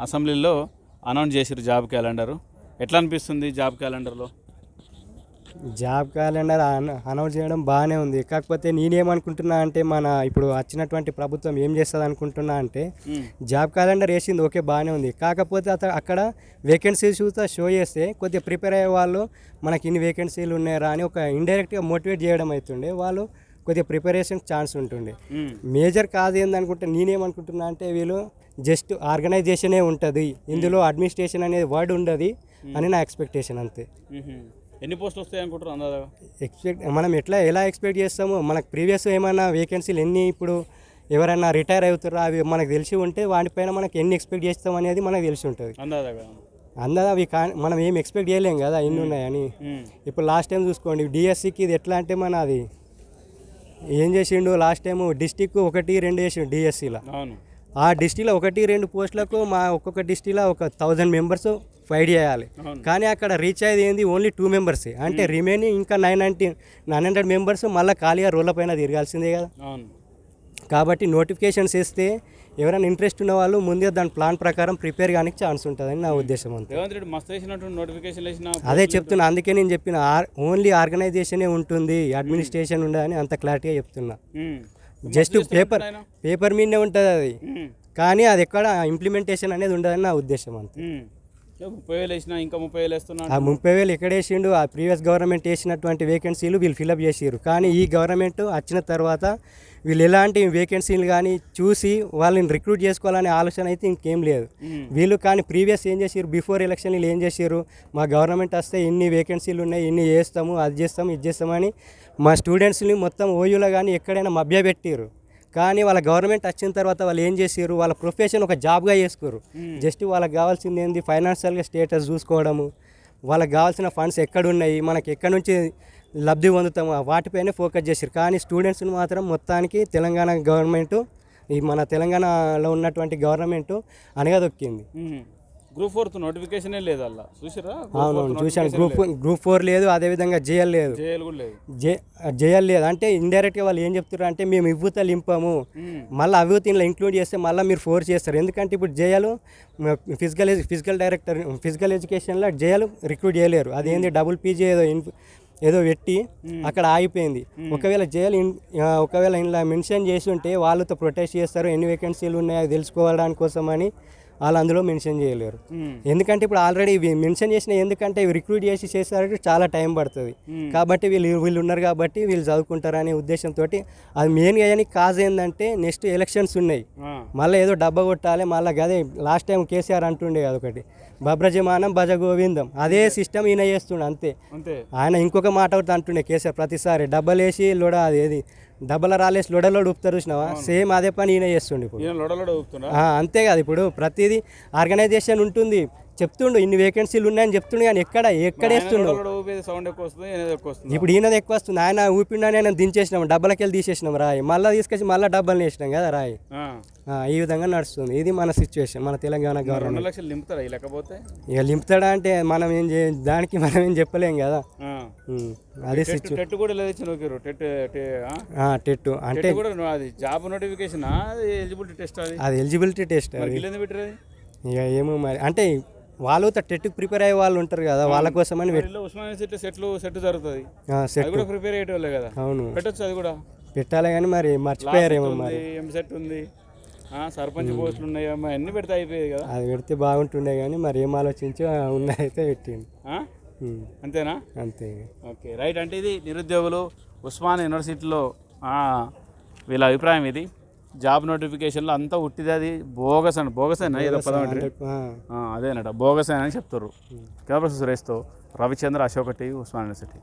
అసెంబ్లీలో అనౌన్స్ చేసిరు job calendar. ఎట్లా అనిపిస్తుంది జాబ్ క్యాలెండర్లో? జాబ్ క్యాలెండర్ అన- అనౌన్స్ చేయడం బాగానే ఉంది. కాకపోతే నేనేమనుకుంటున్నా అంటే మన ఇప్పుడు వచ్చినటువంటి ప్రభుత్వం ఏం చేస్తుంది అనుకుంటున్నా అంటే జాబ్ క్యాలెండర్ వేసింది ఓకే బాగానే ఉంది. కాకపోతే అత అక్కడ వేకెన్సీస్ చూస్తే షో చేస్తే కొద్దిగా ప్రిపేర్ అయ్యే వాళ్ళు మనకి ఇన్ని వేకెన్సీలు ఉన్నాయరా అని ఒక ఇండైరెక్ట్గా మోటివేట్ చేయడం అవుతుండే వాళ్ళు కొద్దిగా ప్రిపరేషన్ ఛాన్స్ ఉంటుండే మేజర్ కాదు ఏందనుకుంటే నేనేమనుకుంటున్నా అంటే వీళ్ళు జస్ట్ ఆర్గనైజేషనే ఉంటుంది. ఇందులో అడ్మినిస్ట్రేషన్ అనేది వర్డ్ ఉండదు అని నా ఎక్స్పెక్టేషన్ అంతే. ఎన్ని పోస్టులు వస్తాయి అనుకుంటారు అందాజా? ఎక్స్పెక్ట్ మనం ఎట్లా ఎలా ఎక్స్పెక్ట్ చేస్తాము మనకు ప్రీవియస్ ఏమైనా వేకెన్సీలు ఎన్ని ఇప్పుడు ఎవరైనా రిటైర్ అవుతారో అవి మనకు తెలిసి ఉంటే వాటిపైన మనకి ఎన్ని ఎక్స్పెక్ట్ చేస్తాం అనేది మనకు తెలిసి ఉంటుంది. అందరూ అవి కా మనం ఏం ఎక్స్పెక్ట్ చేయలేం కదా ఎన్ని ఉన్నాయని. ఇప్పుడు లాస్ట్ టైం చూసుకోండి డిఎస్సికి ఇది ఎట్లా అంటే మన అది ఏం చేసిండు? లాస్ట్ టైం డిస్టిక్ ఒకటి రెండు చేసిండు డిఎస్సిలో. ఆ డిస్టిక్లో ఒకటి రెండు పోస్టులకు మా ఒక్కొక్క డిస్టిక్లో ఒక థౌజండ్ మెంబర్స్ ఫైట్ చేయాలి. కానీ అక్కడ రీచ్ అయ్యేది ఏంది? ఓన్లీ టూ మెంబర్సే. అంటే రిమైనింగ్ ఇంకా nine ninety nine hundred members మళ్ళీ ఖాళీగా రోడ్ల పైన తిరగాల్సిందే కదా. కాబట్టి నోటిఫికేషన్స్ వేస్తే ఎవరైనా ఇంట్రెస్ట్ ఉన్న వాళ్ళు ముందే దాని ప్లాన్ ప్రకారం ప్రిపేర్ కానీ ఛాన్స్ ఉంటుందని నా ఉద్దేశం అంతే అదే చెప్తున్నా అందుకే నేను చెప్పిన ఆర్ ఓన్లీ ఆర్గనైజేషనే ఉంటుంది అడ్మినిస్ట్రేషన్ ఉండదని అంత క్లారిటీగా చెప్తున్నా. Just paper. పేపర్ మీదనే ఉంటుంది అది. కానీ అది ఎక్కడ ఇంప్లిమెంటేషన్ అనేది ఉండదని నా ఉద్దేశం అంతే ముప్పై వేలు వేసినా ఇంకా ముప్పై వేలు వేస్తున్నా ఆ ముప్పై వేలు ఎక్కడ వేసిండు? ఆ ప్రీవియస్ గవర్నమెంట్ వేసినటువంటి వేకెన్సీలు వీళ్ళు ఫిలప్ చేసిరు కానీ ఈ గవర్నమెంట్ వచ్చిన తర్వాత వీళ్ళు ఎలాంటి వేకెన్సీలు కానీ చూసి వాళ్ళని రిక్రూట్ చేసుకోవాలనే ఆలోచన అయితే ఇంకేం లేదు. వీళ్ళు కానీ ప్రీవియస్ ఏం చేసారు బిఫోర్ ఎలక్షన్ వీళ్ళు ఏం చేసారు మా గవర్నమెంట్ వస్తే ఇన్ని వేకెన్సీలు ఉన్నాయి ఇన్ని చేస్తాము అది చేస్తాము ఇది చేస్తామని మా స్టూడెంట్స్ని మొత్తం ఓయూలో కానీ ఎక్కడైనా మభ్యపెట్టారు కానీ వాళ్ళ గవర్నమెంట్ వచ్చిన తర్వాత వాళ్ళు ఏం చేసారు వాళ్ళ ప్రొఫెషన్ ఒక జాబ్గా చేసుకోరు జస్ట్ వాళ్ళకి కావాల్సింది ఏంది? ఫైనాన్షియల్గా స్టేటస్ చూసుకోవడము. వాళ్ళకి కావాల్సిన ఫండ్స్ ఎక్కడున్నాయి? మనకి ఎక్కడి నుంచి లబ్ధి పొందుతాము? వాటిపైనే ఫోకస్ చేశారు కానీ స్టూడెంట్స్ని మాత్రం మొత్తానికి తెలంగాణ గవర్నమెంట్ ఈ మన తెలంగాణలో ఉన్నటువంటి గవర్నమెంట్ అనగదొక్కింది. గ్రూప్ ఫోర్త్ నోటిఫికేషనే లేదు అలా. చూసిరా అవునవును చూశాను. గ్రూప్ గ్రూప్ ఫోర్ లేదు. అదేవిధంగా జేఎల్ లేదు. జేఎల్ కూడా లేదు. జే జేఎల్ లేదు. అంటే ఇండైరెక్ట్గా వాళ్ళు ఏం చెప్తారు అంటే మేము ఇవ్వుతలు ఇంపాము. మళ్ళీ ఇంట్లో ఇంక్లూడ్ చేస్తే మళ్ళీ మీరు ఫోర్స్ చేస్తారు. ఎందుకంటే ఇప్పుడు JL physical physical director physical ఎడ్యుకేషన్లో జేఎల్ రిక్రూట్ చేయలేరు. అదేంది డబుల్ పీజీ ఏదో ఏదో పెట్టి అక్కడ ఆగిపోయింది. ఒకవేళ జైలు ఒకవేళ ఇలా మెన్షన్ చేసి ఉంటే వాళ్ళతో ప్రొటెస్ట్ చేస్తారు. ఎన్ని వేకెన్సీలు ఉన్నాయో తెలుసుకోవడానికి కోసం అని వాళ్ళు అందులో మెన్షన్ చేయలేరు. ఎందుకంటే ఇప్పుడు ఆల్రెడీ ఇవి మెన్షన్ చేసిన ఎందుకంటే రిక్రూట్ చేసి చేసేసరికి చాలా టైం పడుతుంది. కాబట్టి వీళ్ళు వీళ్ళు ఉన్నారు కాబట్టి వీళ్ళు చదువుకుంటారనే ఉద్దేశంతో అది మెయిన్గా అని కాజ్ ఏంటంటే నెక్స్ట్ ఎలక్షన్స్ ఉన్నాయి. మళ్ళీ ఏదో డబ్బా కొట్టాలి మళ్ళీ అదే లాస్ట్ టైం కేసీఆర్ అంటుండే కదా ఒకటి భద్రజమానం భజ గోవిందం అదే సిస్టమ్ ఈయన చేస్తుండే అంతే. ఆయన ఇంకొక మాట ఒకటి అంటుండే కేసీఆర్ ప్రతిసారి డబ్బలు వేసి లొడ అది ఏది డబ్బల రాలేసి లొడలో ఊపుతారు చూసినావా? సేమ్ అదే పని ఈయన చేస్తుండే ఇప్పుడు. లొడలోడ అంతే కదా ఇప్పుడు. ప్రతిదీ ఆర్గనైజేషన్ ఉంటుంది. చెప్తుండు ఇన్ని వేకెన్సీలు ఉన్నాయని చెప్తుండు కానీ ఎక్కడ ఎక్కడ వేస్తుండు? లొడలోడ సౌండ్ ఎక్కువ వస్తుంది ఇప్పుడు ఈయనది ఎక్కువ వస్తుంది. ఆయన ఊపిండని ఆయన దించేసినాం డబ్బలకి వెళ్ళి తీసేసినాం రాయి. మళ్ళీ తీసుకొచ్చి మళ్ళీ డబ్బలు వేసినాం కదా రాయి. ఈ విధంగా నడుస్తుంది. ఇది మన సిచ్యువేషన్ మన తెలంగాణ గవర్నమెంట్ ఇక లింపుతాడా అంటే మనం ఏం దానికి మనం ఏం చెప్పలేం కదా. అదే టెట్ కూడా లేదు నొక్కిరు టెట్? టెట్ అంటే కూడా అది జాబ్ నోటిఫికేషన్? ఎలిజిబిలిటీ టెస్ట్ అది? అది ఎలిజిబిలిటీ టెస్ట్ అది. పెట్టరు ఇక ఏమో మరి అంటే వాళ్ళు టెట్కి ప్రిపేర్ అయ్యే వాళ్ళు ఉంటారు కదా వాళ్ళ మరి ఇల్లు ఉస్మానియా యూనివర్సిటీ సెట్లు సెట్ జరుగుతుంది. సెట్ కూడా ప్రిపేర్ అయ్యేటోళ్ళే కదా. అవును. పెట్టొచ్చు అది కూడా. పెట్టాలి కానీ మరి మర్చిపోయారేమో ఉంది మరి ఎంసెట్ ఉంది. ఆ, సర్పంచ్ పోస్టులు ఉన్నాయి అమ్మా అన్ని పెడితే అయిపోయేది కదా. అది పెడితే బాగుంటుండే కానీ మరి ఏం ఆలోచించో ఉన్నారైతే పెట్టింది అంతేనా? అంతే. Okay right. అంటే ఇది నిరుద్యోగులు ఉస్మాన్ యూనివర్సిటీలో వీళ్ళ అభిప్రాయం ఇది. జాబ్ నోటిఫికేషన్లో అంతా ఉట్టిది అది. బోగస్ అని బోగస్ అయినా ఏదో పదం ఆ, అదేనట. బోగస్ అని చెప్తారు కేవలం సురేష్తో రవిచంద్ర అశోక్ టీవీ ఉస్మాన్ యూనివర్సిటీ.